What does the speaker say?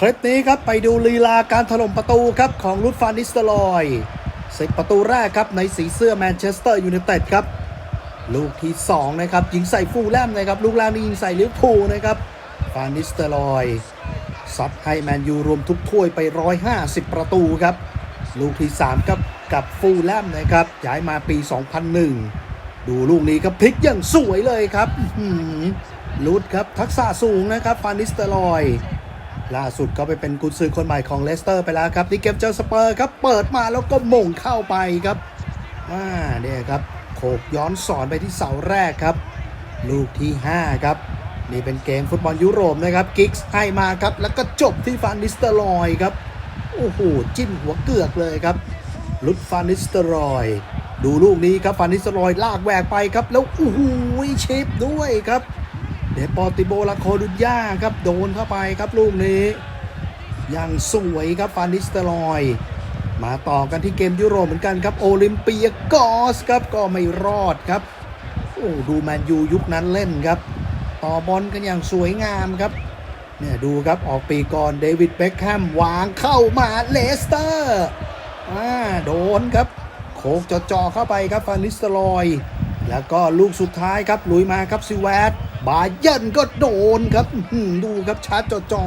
คลิปนี้ครับไปดูลีลาการถล่มประตูครับของลุดฟานนิสเตลอยสิบประตูแรกครับในสีเสื้อแมนเชสเตอร์ยูไนเต็ดครับ ลูกที่ 2 นะครับยิงใส่ฟูลแลมนะครับ ลูกแรกนี่ยิงใส่ลิเวอร์พูลนะครับฟานนิสเตลอยซัดให้แมนยูรวมทุกถ้วยไป 150 ประตูครับ ลูกที่3ครับกับฟูลแลมนะครับย้ายมาปี 2001 ดูลูกนี้ครับพลิกอย่างสวยเลยครับลุดครับทักษะสูงนะครับฟานนิสเตอร์ลอย ล่าสุดก็ไปเป็นกุญซือคนใหม่ของเลสเตอร์ไปแล้วครับที่เกมเจอสเปอร์ครับเปิดมาแล้วก็ม่งเข้าไปครับอ่าเนี่ยครับโขกย้อนสอนไปที่เสาแรกครับ ลูกที่ 5 ครับ นี่เป็นเกมฟุตบอลยุโรปนะครับกิกส์ให้มาครับ แล้วก็จบที่ฟานนิสเตอร์ลอยครับ โอ้โห จิ้มหัวเกือกเลยครับลุดฟานนิสเตอร์ลอย ดูลูกนี้ครับฟานนิสเตอร์ลอยลากแหวกไปครับ แล้วโอ้โหชิปด้วยครับ เดปอร์ติโบลาโคดุนยาครับโดนเข้าไปครับลูกนี้ยังสวยครับฟานิสเตอรอย มาต่อกันที่เกมยุโรปเหมือนกันครับโอลิมเปียกอสครับก็ไม่รอดครับโอ้ดูแมนยูยุคนั้นเล่นครับ ต่อบอลกันอย่างสวยงามครับเนี่ยดูครับออกปีก่อนเดวิดเบคแฮมวางเข้ามาเลสเตอร์อ่าโดนครับโคกจ่อๆเข้าไปครับฟานิสเตอรอย แล้วก็ลูกสุดท้ายครับลุยมาครับซิแวต บาเยิร์นก็โดนครับดูครับชาร์จจ่อ